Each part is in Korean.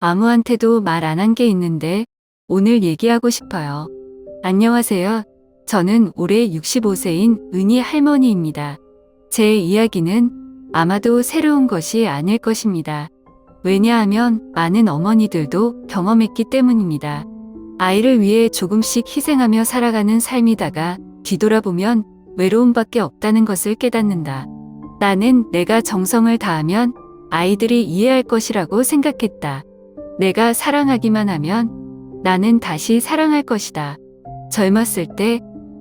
아무한테도 말 안 한 게 있는데 오늘 얘기하고 싶어요. 안녕하세요. 저는 올해 65세인 은희 할머니입니다. 제 이야기는 아마도 새로운 것이 아닐 것입니다. 왜냐하면 많은 어머니들도 경험했기 때문입니다. 아이를 위해 조금씩 희생하며 살아가는 삶이다가 뒤돌아보면 외로움밖에 없다는 것을 깨닫는다. 나는 내가 정성을 다하면 아이들이 이해할 것이라고 생각했다. 내가 사랑하기만 하면 나는 다시 사랑할 것이다. 젊었을 때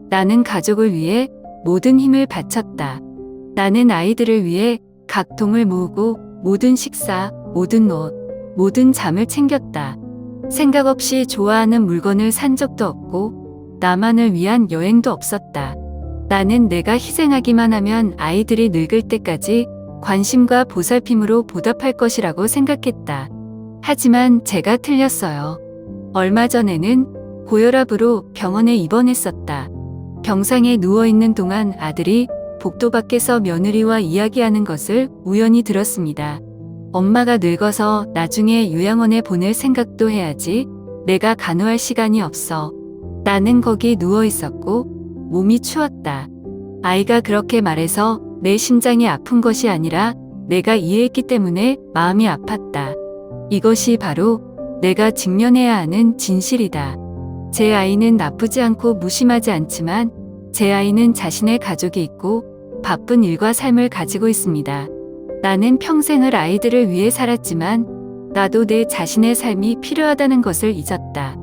나는 가족을 위해 모든 힘을 바쳤다. 나는 아이들을 위해 각 통을 모으고 모든 식사, 모든 옷, 모든 잠을 챙겼다. 생각 없이 좋아하는 물건을 산 적도 없고 나만을 위한 여행도 없었다. 나는 내가 희생하기만 하면 아이들이 늙을 때까지 관심과 보살핌으로 보답할 것이라고 생각했다. 하지만 제가 틀렸어요. 얼마 전에는 고혈압으로 병원에 입원했었다. 병상에 누워있는 동안 아들이 복도 밖에서 며느리와 이야기하는 것을 우연히 들었습니다. 엄마가 늙어서 나중에 요양원에 보낼 생각도 해야지. 내가 간호할 시간이 없어. 나는 거기 누워 있었고 몸이 추웠다. 아이가 그렇게 말해서 내 심장이 아픈 것이 아니라 내가 이해했기 때문에 마음이 아팠다. 이것이 바로 내가 직면해야 하는 진실이다. 제 아이는 나쁘지 않고 무심하지 않지만 제 아이는 자신의 가족이 있고 바쁜 일과 삶을 가지고 있습니다. 나는 평생을 아이들을 위해 살았지만 나도 내 자신의 삶이 필요하다는 것을 잊었다.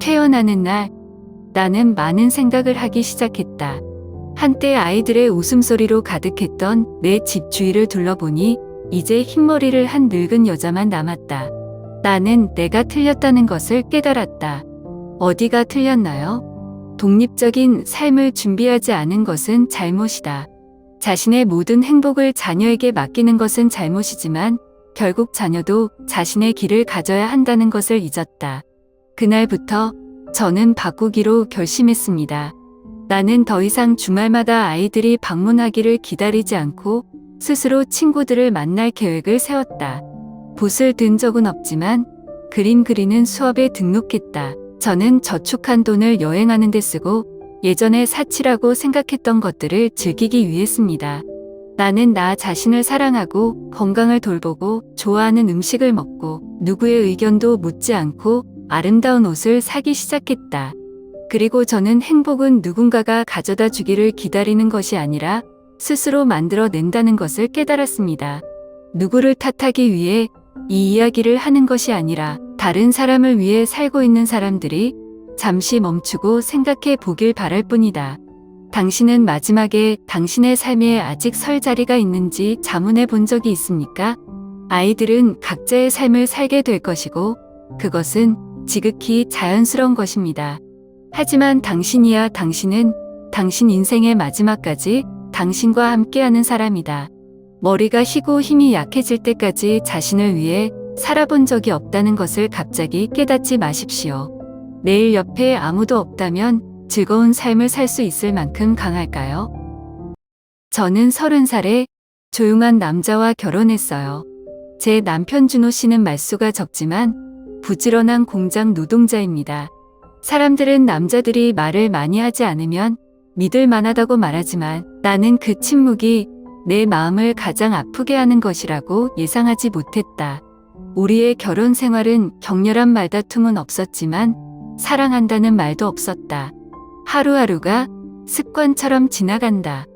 태어나는 날 나는 많은 생각을 하기 시작했다. 한때 아이들의 웃음소리로 가득했던 내 집 주위를 둘러보니 이제 흰머리를 한 늙은 여자만 남았다. 나는 내가 틀렸다는 것을 깨달았다. 어디가 틀렸나요? 독립적인 삶을 준비하지 않은 것은 잘못이다. 자신의 모든 행복을 자녀에게 맡기는 것은 잘못이지만 결국 자녀도 자신의 길을 가져야 한다는 것을 잊었다. 그날부터 저는 바꾸기로 결심했습니다. 나는 더 이상 주말마다 아이들이 방문하기를 기다리지 않고 스스로 친구들을 만날 계획을 세웠다. 붓을 든 적은 없지만 그림 그리는 수업에 등록했다. 저는 저축한 돈을 여행하는 데 쓰고 예전에 사치라고 생각했던 것들을 즐기기 위해습니다. 나는 나 자신을 사랑하고 건강을 돌보고 좋아하는 음식을 먹고 누구의 의견도 묻지 않고 아름다운 옷을 사기 시작했다. 그리고 저는 행복은 누군가가 가져다 주기를 기다리는 것이 아니라 스스로 만들어낸다는 것을 깨달았습니다. 누구를 탓하기 위해 이 이야기를 하는 것이 아니라 다른 사람을 위해 살고 있는 사람들이 잠시 멈추고 생각해 보길 바랄 뿐이다. 당신은 마지막에 당신의 삶에 아직 설 자리가 있는지 자문해 본 적이 있습니까? 아이들은 각자의 삶을 살게 될 것이고 그것은 지극히 자연스러운 것입니다. 하지만 당신이야 당신은 당신 인생의 마지막까지 당신과 함께하는 사람이다. 머리가 희고 힘이 약해질 때까지 자신을 위해 살아본 적이 없다는 것을 갑자기 깨닫지 마십시오. 내일 옆에 아무도 없다면 즐거운 삶을 살 수 있을 만큼 강할까요? 저는 서른 살에 조용한 남자와 결혼했어요. 제 남편 준호 씨는 말수가 적지만 부지런한 공장 노동자입니다. 사람들은 남자들이 말을 많이 하지 않으면 믿을 만하다고 말하지만 나는 그 침묵이 내 마음을 가장 아프게 하는 것이라고 예상하지 못했다. 우리의 결혼 생활은 격렬한 말다툼은 없었지만 사랑한다는 말도 없었다. 하루하루가 습관처럼 지나간다.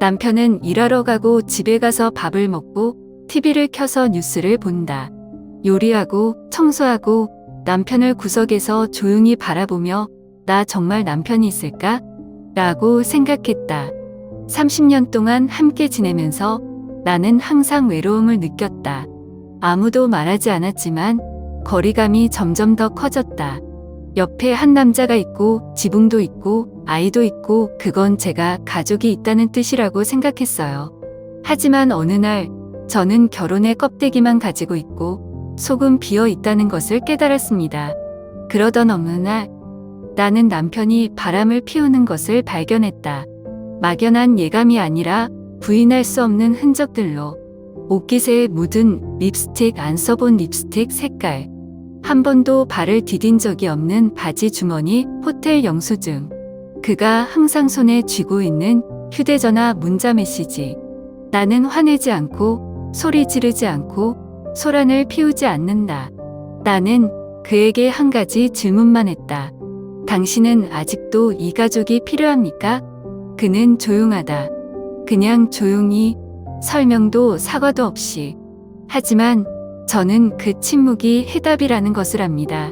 남편은 일하러 가고 집에 가서 밥을 먹고 TV를 켜서 뉴스를 본다. 요리하고 청소하고 남편을 구석에서 조용히 바라보며 나 정말 남편이 있을까? 라고 생각했다. 30년 동안 함께 지내면서 나는 항상 외로움을 느꼈다. 아무도 말하지 않았지만 거리감이 점점 더 커졌다. 옆에 한 남자가 있고 지붕도 있고 아이도 있고 그건 제가 가족이 있다는 뜻이라고 생각했어요. 하지만 어느 날 저는 결혼의 껍데기만 가지고 있고 속은 비어 있다는 것을 깨달았습니다. 그러던 어느 날 나는 남편이 바람을 피우는 것을 발견했다. 막연한 예감이 아니라 부인할 수 없는 흔적들로 옷깃에 묻은 립스틱 안 써본 립스틱 색깔 한 번도 발을 디딘 적이 없는 바지 주머니 호텔 영수증. 그가 항상 손에 쥐고 있는 휴대전화 문자 메시지. 나는 화내지 않고 소리 지르지 않고 소란을 피우지 않는다. 나는 그에게 한 가지 질문만 했다. 당신은 아직도 이 가족이 필요합니까? 그는 조용하다. 그냥 조용히 설명도 사과도 없이. 하지만 저는 그 침묵이 해답이라는 것을 압니다.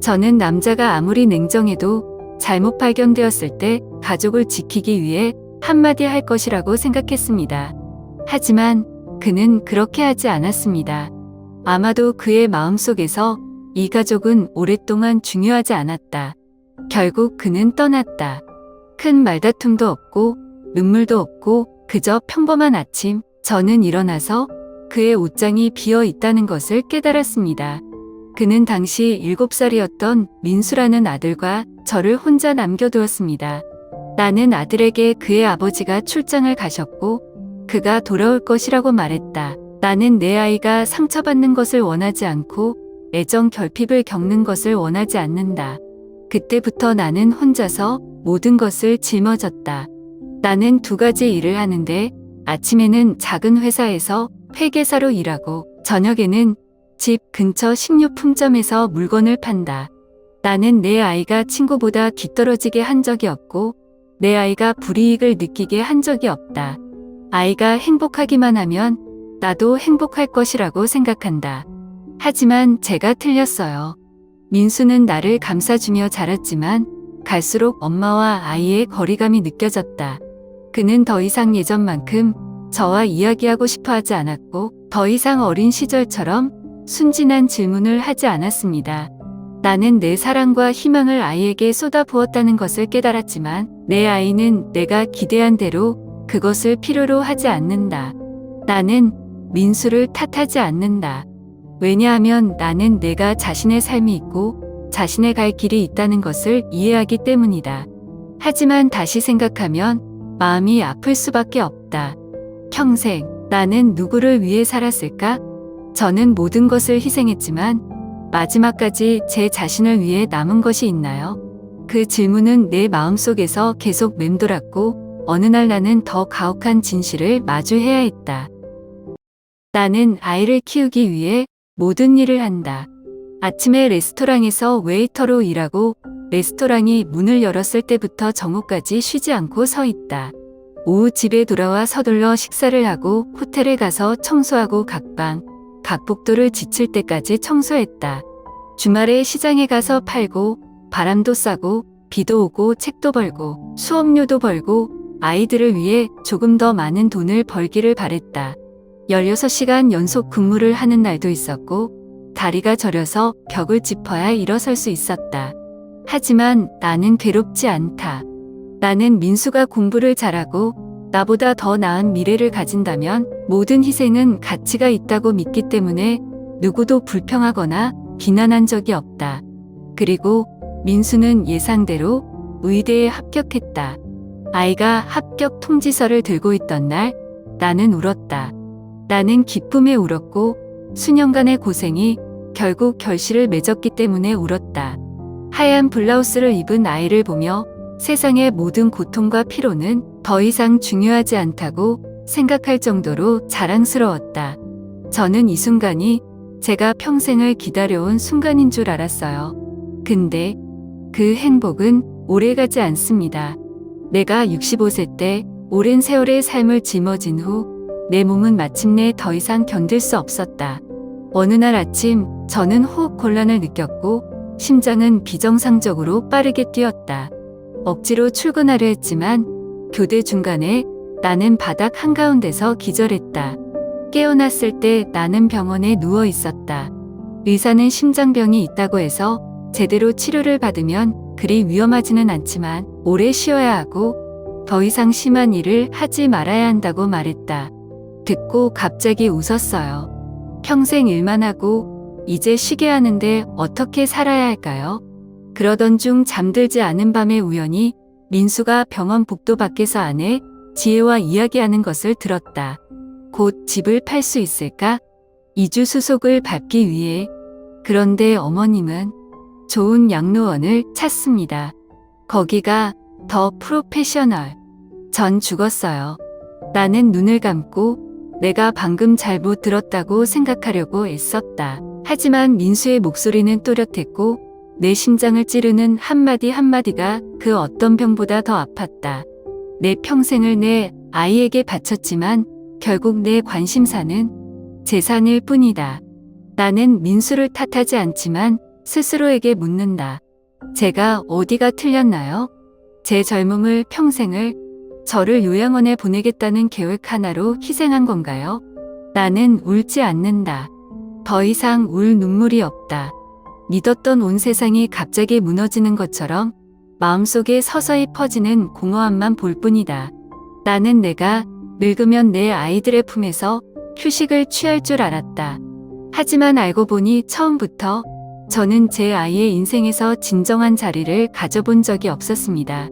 저는 남자가 아무리 냉정해도 잘못 발견되었을 때 가족을 지키기 위해 한마디 할 것이라고 생각했습니다. 하지만 그는 그렇게 하지 않았습니다. 아마도 그의 마음속에서 이 가족은 오랫동안 중요하지 않았다. 결국 그는 떠났다. 큰 말다툼도 없고 눈물도 없고 그저 평범한 아침 저는 일어나서 그의 옷장이 비어 있다는 것을 깨달았습니다. 그는 당시 7살이었던 민수라는 아들과 저를 혼자 남겨두었습니다. 나는 아들에게 그의 아버지가 출장을 가셨고 그가 돌아올 것이라고 말했다. 나는 내 아이가 상처받는 것을 원하지 않고 애정 결핍을 겪는 것을 원하지 않는다. 그때부터 나는 혼자서 모든 것을 짊어졌다. 나는 두 가지 일을 하는데 아침에는 작은 회사에서 회계사로 일하고 저녁에는 집 근처 식료품점에서 물건을 판다. 나는 내 아이가 친구보다 뒤떨어지게 한 적이 없고 내 아이가 불이익을 느끼게 한 적이 없다. 아이가 행복하기만 하면 나도 행복할 것이라고 생각한다. 하지만 제가 틀렸어요. 민수는 나를 감싸주며 자랐지만 갈수록 엄마와 아이의 거리감이 느껴졌다. 그는 더 이상 예전만큼 저와 이야기하고 싶어 하지 않았고 더 이상 어린 시절처럼 순진한 질문을 하지 않았습니다. 나는 내 사랑과 희망을 아이에게 쏟아부었다는 것을 깨달았지만 내 아이는 내가 기대한 대로 그것을 필요로 하지 않는다. 나는 민수를 탓하지 않는다. 왜냐하면 나는 내가 자신의 삶이 있고 자신의 갈 길이 있다는 것을 이해하기 때문이다. 하지만 다시 생각하면 마음이 아플 수밖에 없다. 평생 나는 누구를 위해 살았을까? 저는 모든 것을 희생했지만 마지막까지 제 자신을 위해 남은 것이 있나요? 그 질문은 내 마음속에서 계속 맴돌았고 어느 날 나는 더 가혹한 진실을 마주해야 했다. 나는 아이를 키우기 위해 모든 일을 한다. 아침에 레스토랑에서 웨이터로 일하고 레스토랑이 문을 열었을 때부터 정오까지 쉬지 않고 서 있다. 오후 집에 돌아와 서둘러 식사를 하고 호텔에 가서 청소하고 각방, 각 복도를 지칠 때까지 청소했다. 주말에 시장에 가서 팔고 바람도 쐬고 비도 오고 책도 벌고 수업료도 벌고 아이들을 위해 조금 더 많은 돈을 벌기를 바랬다. 16시간 연속 근무를 하는 날도 있었고 다리가 저려서 벽을 짚어야 일어설 수 있었다. 하지만 나는 괴롭지 않다. 나는 민수가 공부를 잘하고 나보다 더 나은 미래를 가진다면 모든 희생은 가치가 있다고 믿기 때문에 누구도 불평하거나 비난한 적이 없다. 그리고 민수는 예상대로 의대에 합격했다. 아이가 합격 통지서를 들고 있던 날 나는 울었다. 나는 기쁨에 울었고 수년간의 고생이 결국 결실을 맺었기 때문에 울었다. 하얀 블라우스를 입은 아이를 보며 세상의 모든 고통과 피로는 더 이상 중요하지 않다고 생각할 정도로 자랑스러웠다. 저는 이 순간이 제가 평생을 기다려온 순간인 줄 알았어요. 근데 그 행복은 오래가지 않습니다. 내가 65세 때 오랜 세월의 삶을 짊어진 후 내 몸은 마침내 더 이상 견딜 수 없었다. 어느 날 아침 저는 호흡 곤란을 느꼈고 심장은 비정상적으로 빠르게 뛰었다. 억지로 출근하려 했지만 교대 중간에 나는 바닥 한가운데서 기절했다. 깨어났을 때 나는 병원에 누워 있었다. 의사는 심장병이 있다고 해서 제대로 치료를 받으면 그리 위험하지는 않지만 오래 쉬어야 하고 더 이상 심한 일을 하지 말아야 한다고 말했다. 듣고 갑자기 웃었어요. 평생 일만 하고 이제 쉬게 하는데 어떻게 살아야 할까요? 그러던 중 잠들지 않은 밤에 우연히 민수가 병원 복도 밖에서 아내 지혜와 이야기하는 것을 들었다. 곧 집을 팔 수 있을까? 이주 수속을 밟기 위해 그런데 어머님은 좋은 양로원을 찾습니다. 거기가 더 프로페셔널. 전 죽었어요. 나는 눈을 감고 내가 방금 잘못 들었다고 생각하려고 애썼다. 하지만 민수의 목소리는 또렷했고 내 심장을 찌르는 한마디 한마디가 그 어떤 병보다 더 아팠다. 내 평생을 내 아이에게 바쳤지만 결국 내 관심사는 재산일 뿐이다. 나는 민수를 탓하지 않지만 스스로에게 묻는다. 제가 어디가 틀렸나요? 제 젊음을 평생을 저를 요양원에 보내겠다는 계획 하나로 희생한 건가요? 나는 울지 않는다. 더 이상 울 눈물이 없다. 믿었던 온 세상이 갑자기 무너지는 것처럼 마음속에 서서히 퍼지는 공허함만 볼 뿐이다. 나는 내가 늙으면 내 아이들의 품에서 휴식을 취할 줄 알았다. 하지만 알고 보니 처음부터 저는 제 아이의 인생에서 진정한 자리를 가져본 적이 없었습니다.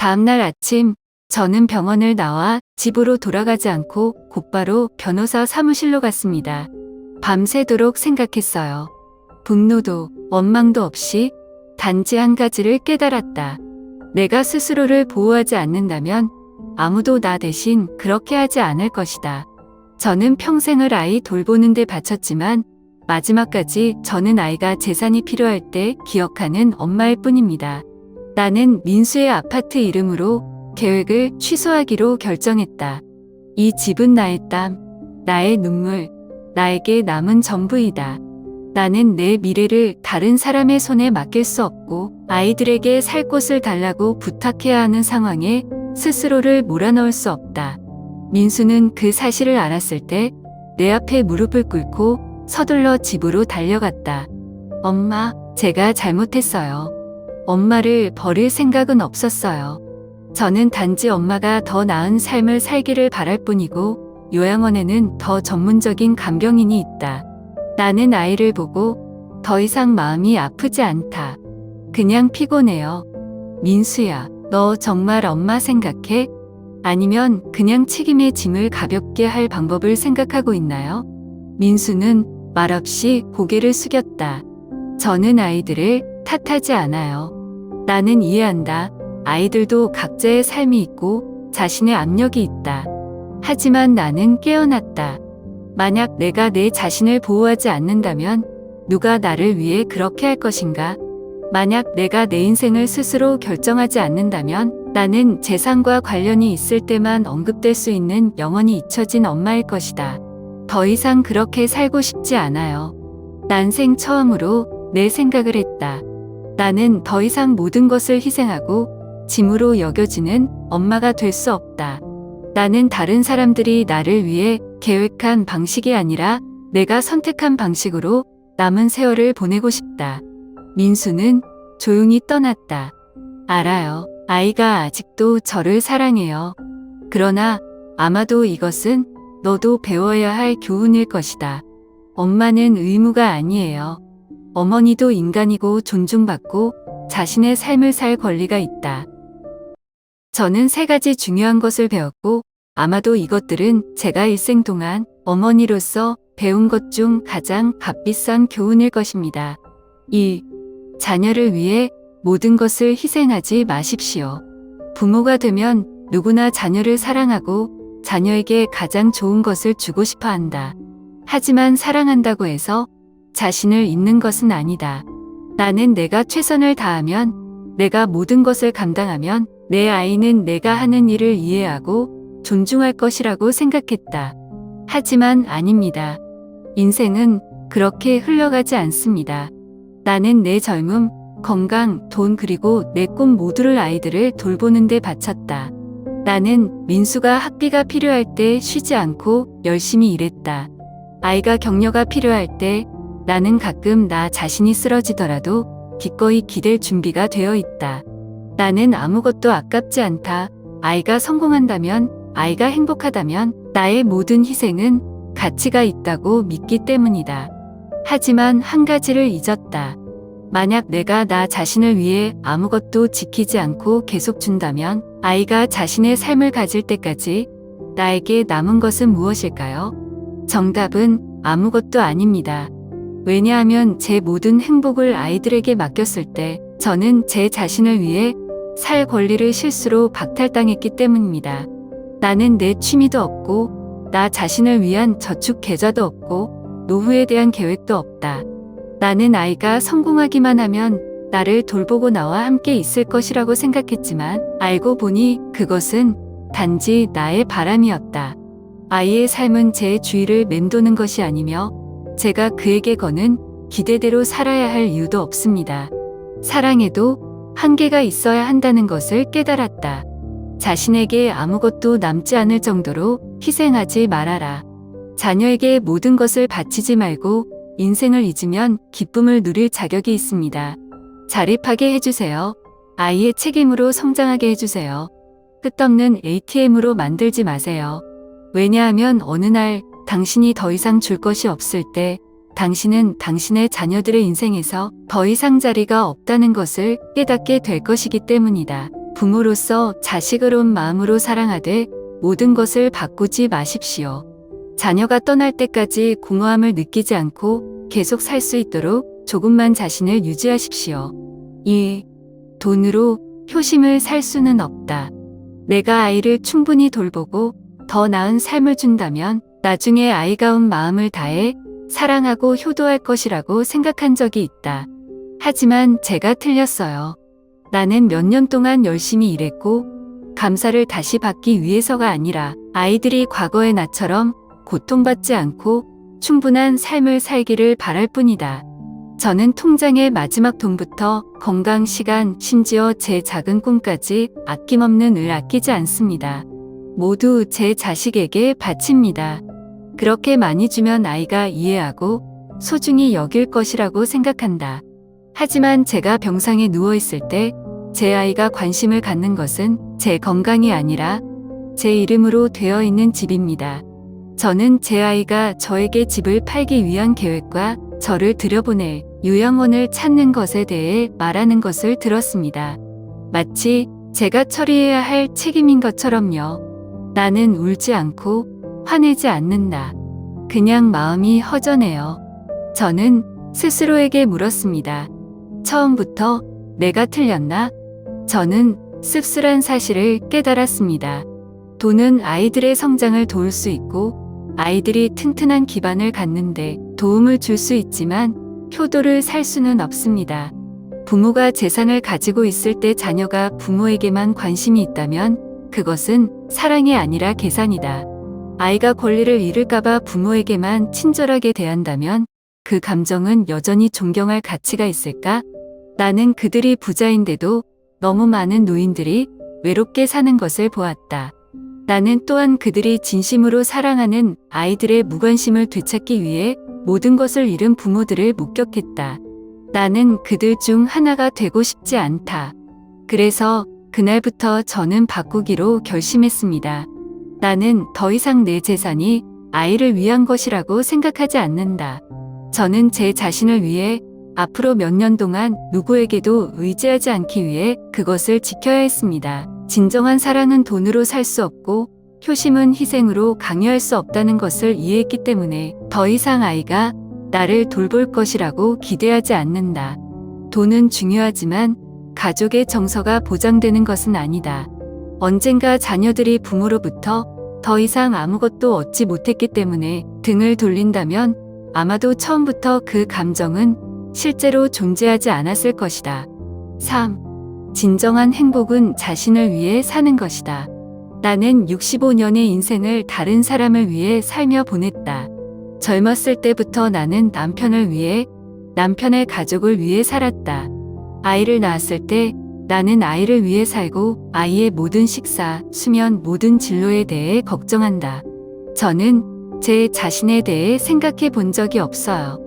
다음날 아침, 저는 병원을 나와 집으로 돌아가지 않고 곧바로 변호사 사무실로 갔습니다. 밤새도록 생각했어요. 분노도 원망도 없이 단지 한 가지를 깨달았다. 내가 스스로를 보호하지 않는다면 아무도 나 대신 그렇게 하지 않을 것이다. 저는 평생을 아이 돌보는 데 바쳤지만 마지막까지 저는 아이가 재산이 필요할 때 기억하는 엄마일 뿐입니다. 나는 민수의 아파트 이름으로 계획을 취소하기로 결정했다. 이 집은 나의 땀, 나의 눈물, 나에게 남은 전부이다. 나는 내 미래를 다른 사람의 손에 맡길 수 없고 아이들에게 살 곳을 달라고 부탁해야 하는 상황에 스스로를 몰아넣을 수 없다. 민수는 그 사실을 알았을 때 내 앞에 무릎을 꿇고 서둘러 집으로 달려갔다. 엄마, 제가 잘못했어요. 엄마를 버릴 생각은 없었어요. 저는 단지 엄마가 더 나은 삶을 살기를 바랄 뿐이고 요양원에는 더 전문적인 간병인이 있다. 나는 아이를 보고 더 이상 마음이 아프지 않다. 그냥 피곤해요. 민수야, 너 정말 엄마 생각해? 아니면 그냥 책임의 짐을 가볍게 할 방법을 생각하고 있나요? 민수는 말없이 고개를 숙였다. 저는 아이들을 탓하지 않아요. 나는 이해한다. 아이들도 각자의 삶이 있고 자신의 압력이 있다. 하지만 나는 깨어났다. 만약 내가 내 자신을 보호하지 않는다면 누가 나를 위해 그렇게 할 것인가? 만약 내가 내 인생을 스스로 결정하지 않는다면 나는 재산과 관련이 있을 때만 언급될 수 있는 영원히 잊혀진 엄마일 것이다. 더 이상 그렇게 살고 싶지 않아요. 난생 처음으로 내 생각을 했다. 나는 더 이상 모든 것을 희생하고 짐으로 여겨지는 엄마가 될 수 없다. 나는 다른 사람들이 나를 위해 계획한 방식이 아니라 내가 선택한 방식으로 남은 세월을 보내고 싶다. 민수는 조용히 떠났다. 알아요. 아이가 아직도 저를 사랑해요. 그러나 아마도 이것은 너도 배워야 할 교훈일 것이다. 엄마는 의무가 아니에요. 어머니도 인간이고 존중받고 자신의 삶을 살 권리가 있다. 저는 세 가지 중요한 것을 배웠고 아마도 이것들은 제가 일생 동안 어머니로서 배운 것 중 가장 값비싼 교훈일 것입니다. 1. 자녀를 위해 모든 것을 희생하지 마십시오. 부모가 되면 누구나 자녀를 사랑하고 자녀에게 가장 좋은 것을 주고 싶어 한다. 하지만 사랑한다고 해서 자신을 잊는 것은 아니다. 나는 내가 최선을 다하면 내가 모든 것을 감당하면 내 아이는 내가 하는 일을 이해하고 존중할 것이라고 생각했다. 하지만 아닙니다. 인생은 그렇게 흘러가지 않습니다. 나는 내 젊음, 건강, 돈 그리고 내 꿈 모두를 아이들을 돌보는 데 바쳤다. 나는 민수가 학비가 필요할 때 쉬지 않고 열심히 일했다. 아이가 격려가 필요할 때 나는 가끔 나 자신이 쓰러지더라도 기꺼이 기댈 준비가 되어 있다. 나는 아무것도 아깝지 않다. 아이가 성공한다면, 아이가 행복하다면 나의 모든 희생은 가치가 있다고 믿기 때문이다. 하지만 한 가지를 잊었다. 만약 내가 나 자신을 위해 아무것도 지키지 않고 계속 준다면 아이가 자신의 삶을 가질 때까지 나에게 남은 것은 무엇일까요? 정답은 아무것도 아닙니다. 왜냐하면 제 모든 행복을 아이들에게 맡겼을 때 저는 제 자신을 위해 살 권리를 실수로 박탈당했기 때문입니다. 나는 내 취미도 없고, 나 자신을 위한 저축 계좌도 없고, 노후에 대한 계획도 없다. 나는 아이가 성공하기만 하면 나를 돌보고 나와 함께 있을 것이라고 생각했지만, 알고 보니 그것은 단지 나의 바람이었다. 아이의 삶은 제 주위를 맴도는 것이 아니며, 제가 그에게 거는 기대대로 살아야 할 이유도 없습니다. 사랑에도 한계가 있어야 한다는 것을 깨달았다. 자신에게 아무것도 남지 않을 정도로 희생하지 말아라. 자녀에게 모든 것을 바치지 말고 인생을 잊으면 기쁨을 누릴 자격이 있습니다. 자립하게 해주세요. 아이의 책임으로 성장하게 해주세요. 끝없는 ATM으로 만들지 마세요. 왜냐하면 어느 날 당신이 더 이상 줄 것이 없을 때 당신은 당신의 자녀들의 인생에서 더 이상 자리가 없다는 것을 깨닫게 될 것이기 때문이다. 부모로서 온 마음으로 사랑하되 모든 것을 바꾸지 마십시오. 자녀가 떠날 때까지 공허함을 느끼지 않고 계속 살 수 있도록 조금만 자신을 유지하십시오. 2. 돈으로 효심을 살 수는 없다. 내가 아이를 충분히 돌보고 더 나은 삶을 준다면 나중에 아이가 온 마음을 다해 사랑하고 효도할 것이라고 생각한 적이 있다. 하지만 제가 틀렸어요. 나는 몇 년 동안 열심히 일했고 감사를 다시 받기 위해서가 아니라 아이들이 과거의 나처럼 고통받지 않고 충분한 삶을 살기를 바랄 뿐이다. 저는 통장의 마지막 돈부터 건강, 시간, 심지어 제 작은 꿈까지 아낌없는 을 아끼지 않습니다. 모두 제 자식에게 바칩니다. 그렇게 많이 주면 아이가 이해하고 소중히 여길 것이라고 생각한다. 하지만 제가 병상에 누워있을 때 제 아이가 관심을 갖는 것은 제 건강이 아니라 제 이름으로 되어 있는 집입니다. 저는 제 아이가 저에게 집을 팔기 위한 계획과 저를 들여보낼 요양원을 찾는 것에 대해 말하는 것을 들었습니다. 마치 제가 처리해야 할 책임인 것처럼요. 나는 울지 않고 화내지 않는다. 그냥 마음이 허전해요. 저는 스스로에게 물었습니다. 처음부터 내가 틀렸나? 저는 씁쓸한 사실을 깨달았습니다. 돈은 아이들의 성장을 도울 수 있고 아이들이 튼튼한 기반을 갖는데 도움을 줄 수 있지만 효도를 살 수는 없습니다. 부모가 재산을 가지고 있을 때 자녀가 부모에게만 관심이 있다면 그것은 사랑이 아니라 계산이다. 아이가 권리를 잃을까봐 부모에게만 친절하게 대한다면 그 감정은 여전히 존경할 가치가 있을까? 나는 그들이 부자인데도 너무 많은 노인들이 외롭게 사는 것을 보았다. 나는 또한 그들이 진심으로 사랑하는 아이들의 무관심을 되찾기 위해 모든 것을 잃은 부모들을 목격했다. 나는 그들 중 하나가 되고 싶지 않다. 그래서 그날부터 저는 바꾸기로 결심했습니다. 나는 더 이상 내 재산이 아이를 위한 것이라고 생각하지 않는다. 저는 제 자신을 위해 앞으로 몇 년 동안 누구에게도 의지하지 않기 위해 그것을 지켜야 했습니다. 진정한 사랑은 돈으로 살 수 없고 효심은 희생으로 강요할 수 없다는 것을 이해했기 때문에 더 이상 아이가 나를 돌볼 것이라고 기대하지 않는다. 돈은 중요하지만 가족의 정서가 보장되는 것은 아니다. 언젠가 자녀들이 부모로부터 더 이상 아무것도 얻지 못했기 때문에 등을 돌린다면 아마도 처음부터 그 감정은 실제로 존재하지 않았을 것이다. 3. 진정한 행복은 자신을 위해 사는 것이다. 나는 65년의 인생을 다른 사람을 위해 살며 보냈다. 젊었을 때부터 나는 남편을 위해, 남편의 가족을 위해 살았다. 아이를 낳았을 때 나는 아이를 위해 살고 아이의 모든 식사, 수면, 모든 진로에 대해 걱정한다. 저는 제 자신에 대해 생각해 본 적이 없어요.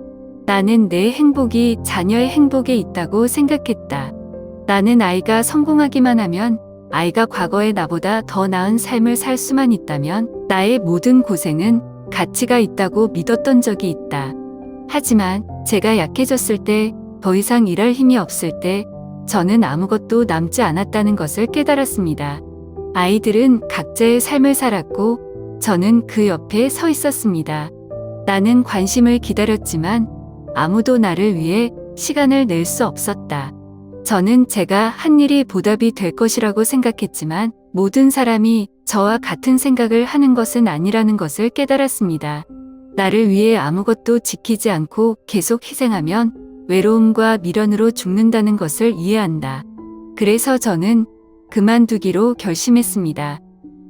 나는 내 행복이 자녀의 행복에 있다고 생각했다. 나는 아이가 성공하기만 하면 아이가 과거의 나보다 더 나은 삶을 살 수만 있다면 나의 모든 고생은 가치가 있다고 믿었던 적이 있다. 하지만 제가 약해졌을 때, 더 이상 일할 힘이 없을 때, 저는 아무것도 남지 않았다는 것을 깨달았습니다. 아이들은 각자의 삶을 살았고, 저는 그 옆에 서 있었습니다. 나는 관심을 기다렸지만, 아무도 나를 위해 시간을 낼 수 없었다. 저는 제가 한 일이 보답이 될 것이라고 생각했지만 모든 사람이 저와 같은 생각을 하는 것은 아니라는 것을 깨달았습니다. 나를 위해 아무것도 지키지 않고 계속 희생하면 외로움과 미련으로 죽는다는 것을 이해한다. 그래서 저는 그만두기로 결심했습니다.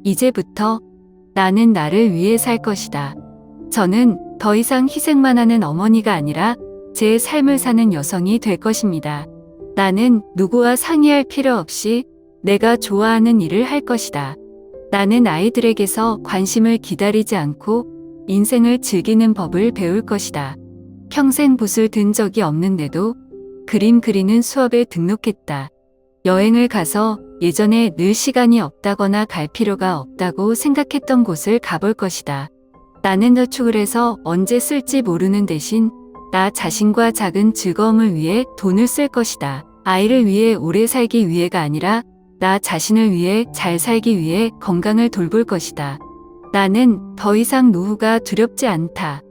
이제부터 나는 나를 위해 살 것이다. 저는 더 이상 희생만 하는 어머니가 아니라 제 삶을 사는 여성이 될 것입니다. 나는 누구와 상의할 필요 없이 내가 좋아하는 일을 할 것이다. 나는 아이들에게서 관심을 기다리지 않고 인생을 즐기는 법을 배울 것이다. 평생 붓을 든 적이 없는데도 그림 그리는 수업에 등록했다. 여행을 가서 예전에 늘 시간이 없다거나 갈 필요가 없다고 생각했던 곳을 가볼 것이다. 나는 저축을 해서 언제 쓸지 모르는 대신 나 자신과 작은 즐거움을 위해 돈을 쓸 것이다. 아이를 위해 오래 살기 위해가 아니라 나 자신을 위해 잘 살기 위해 건강을 돌볼 것이다. 나는 더 이상 노후가 두렵지 않다.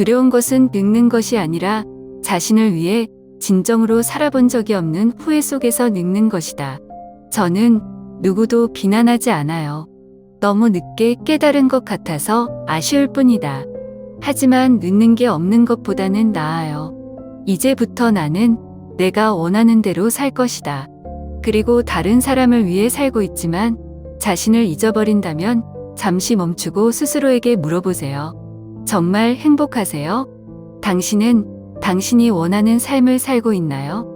두려운 것은 늙는 것이 아니라 자신을 위해 진정으로 살아본 적이 없는 후회 속에서 늙는 것이다. 저는 누구도 비난하지 않아요. 너무 늦게 깨달은 것 같아서 아쉬울 뿐이다. 하지만 늦는 게 없는 것보다는 나아요. 이제부터 나는 내가 원하는 대로 살 것이다. 그리고 다른 사람을 위해 살고 있지만 자신을 잊어버린다면 잠시 멈추고 스스로에게 물어보세요. 정말 행복하세요? 당신은 당신이 원하는 삶을 살고 있나요?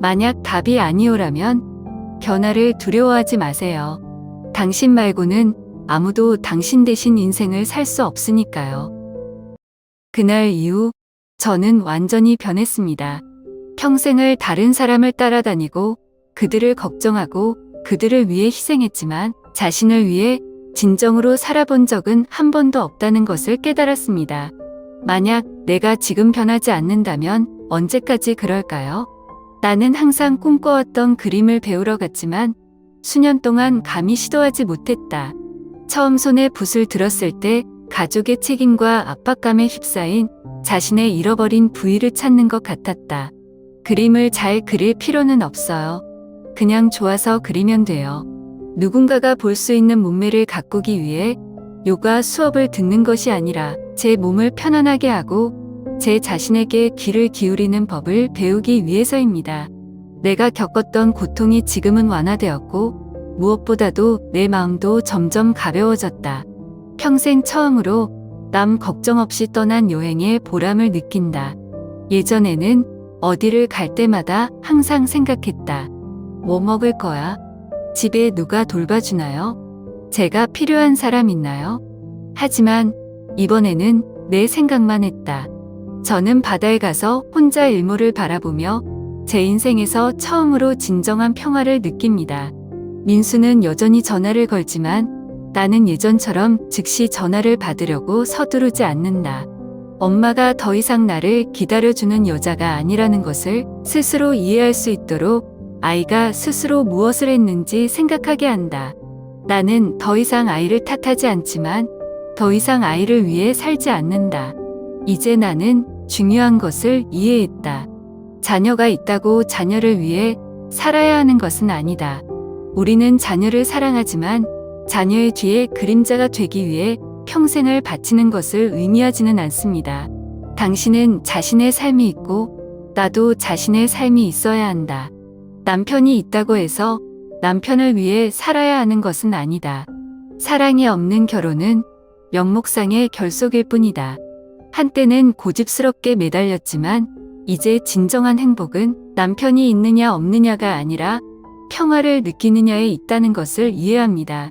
만약 답이 아니오라면 변화를 두려워하지 마세요. 당신 말고는 아무도 당신 대신 인생을 살 수 없으니까요. 그날 이후 저는 완전히 변했습니다. 평생을 다른 사람을 따라다니고 그들을 걱정하고 그들을 위해 희생했지만 자신을 위해 진정으로 살아본 적은 한 번도 없다는 것을 깨달았습니다. 만약 내가 지금 변하지 않는다면 언제까지 그럴까요? 나는 항상 꿈꿔왔던 그림을 배우러 갔지만 수년 동안 감히 시도하지 못했다. 처음 손에 붓을 들었을 때 가족의 책임과 압박감에 휩싸인 자신의 잃어버린 부위를 찾는 것 같았다. 그림을 잘 그릴 필요는 없어요. 그냥 좋아서 그리면 돼요. 누군가가 볼 수 있는 몸매를 가꾸기 위해 요가 수업을 듣는 것이 아니라 제 몸을 편안하게 하고 제 자신에게 귀를 기울이는 법을 배우기 위해서입니다. 내가 겪었던 고통이 지금은 완화되었고 무엇보다도 내 마음도 점점 가벼워졌다. 평생 처음으로 남 걱정 없이 떠난 여행의 보람을 느낀다. 예전에는 어디를 갈 때마다 항상 생각했다. 뭐 먹을 거야? 집에 누가 돌봐주나요? 제가 필요한 사람 있나요? 하지만 이번에는 내 생각만 했다. 저는 바다에 가서 혼자 일몰을 바라보며 제 인생에서 처음으로 진정한 평화를 느낍니다. 민수는 여전히 전화를 걸지만 나는 예전처럼 즉시 전화를 받으려고 서두르지 않는다. 엄마가 더 이상 나를 기다려주는 여자가 아니라는 것을 스스로 이해할 수 있도록 아이가 스스로 무엇을 했는지 생각하게 한다. 나는 더 이상 아이를 탓하지 않지만 더 이상 아이를 위해 살지 않는다. 이제 나는 중요한 것을 이해했다. 자녀가 있다고 자녀를 위해 살아야 하는 것은 아니다. 우리는 자녀를 사랑하지만 자녀의 뒤에 그림자가 되기 위해 평생을 바치는 것을 의미하지는 않습니다. 당신은 자신의 삶이 있고 나도 자신의 삶이 있어야 한다. 남편이 있다고 해서 남편을 위해 살아야 하는 것은 아니다. 사랑이 없는 결혼은 명목상의 결속일 뿐이다. 한때는 고집스럽게 매달렸지만 이제 진정한 행복은 남편이 있느냐 없느냐가 아니라 평화를 느끼느냐에 있다는 것을 이해합니다.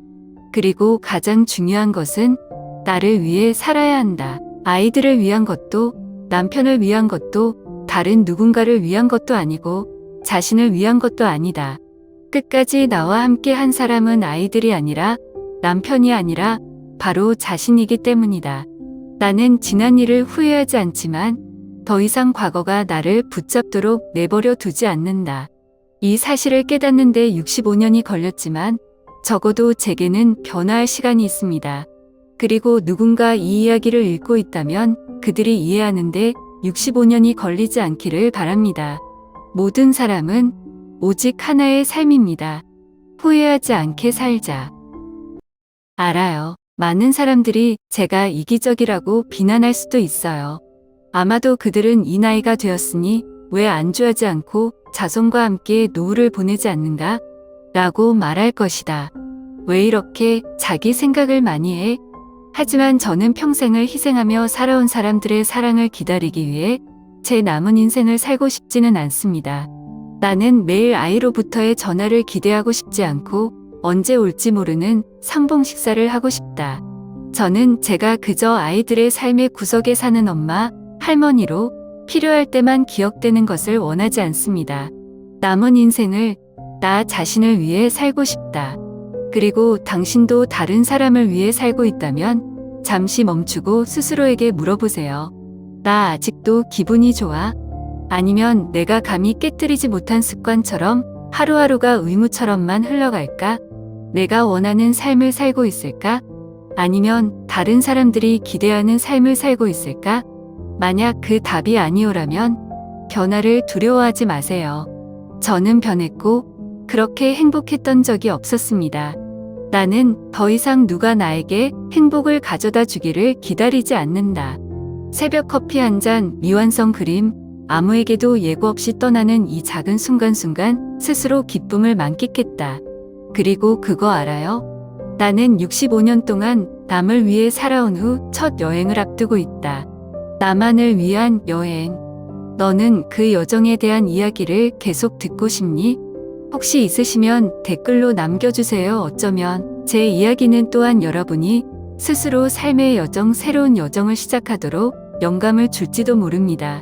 그리고 가장 중요한 것은 나를 위해 살아야 한다. 아이들을 위한 것도 남편을 위한 것도 다른 누군가를 위한 것도 아니고 자신을 위한 것도 아니다. 끝까지 나와 함께 한 사람은 아이들이 아니라 남편이 아니라 바로 자신이기 때문이다. 나는 지난 일을 후회하지 않지만 더 이상 과거가 나를 붙잡도록 내버려 두지 않는다. 이 사실을 깨닫는 데 65년이 걸렸지만 적어도 제게는 변화할 시간이 있습니다. 그리고 누군가 이 이야기를 읽고 있다면 그들이 이해하는데 65년이 걸리지 않기를 바랍니다. 모든 사람은 오직 하나의 삶입니다. 후회하지 않게 살자. 알아요. 많은 사람들이 제가 이기적이라고 비난할 수도 있어요. 아마도 그들은 이 나이가 되었으니 왜 안주하지 않고 자손과 함께 노후를 보내지 않는가? 라고 말할 것이다. 왜 이렇게 자기 생각을 많이 해? 하지만 저는 평생을 희생하며 살아온 사람들의 사랑을 기다리기 위해 제 남은 인생을 살고 싶지는 않습니다. 나는 매일 아이로부터의 전화를 기대하고 싶지 않고 언제 올지 모르는 상봉 식사를 하고 싶다. 저는 제가 그저 아이들의 삶의 구석에 사는 엄마, 할머니로 필요할 때만 기억되는 것을 원하지 않습니다. 남은 인생을 나 자신을 위해 살고 싶다. 그리고 당신도 다른 사람을 위해 살고 있다면 잠시 멈추고 스스로에게 물어보세요. 나 아직도 기분이 좋아? 아니면 내가 감히 깨뜨리지 못한 습관처럼 하루하루가 의무처럼만 흘러갈까? 내가 원하는 삶을 살고 있을까? 아니면 다른 사람들이 기대하는 삶을 살고 있을까? 만약 그 답이 아니오라면 변화를 두려워하지 마세요. 저는 변했고 그렇게 행복했던 적이 없었습니다. 나는 더 이상 누가 나에게 행복을 가져다 주기를 기다리지 않는다. 새벽 커피 한 잔, 미완성 그림, 아무에게도 예고 없이 떠나는 이 작은 순간순간 스스로 기쁨을 만끽했다. 그리고 그거 알아요? 나는 65년 동안 남을 위해 살아온 후 첫 여행을 앞두고 있다. 나만을 위한 여행. 너는 그 여정에 대한 이야기를 계속 듣고 싶니? 혹시 있으시면 댓글로 남겨주세요. 어쩌면 제 이야기는 또한 여러분이 스스로 삶의 여정, 새로운 여정을 시작하도록 영감을 줄지도 모릅니다.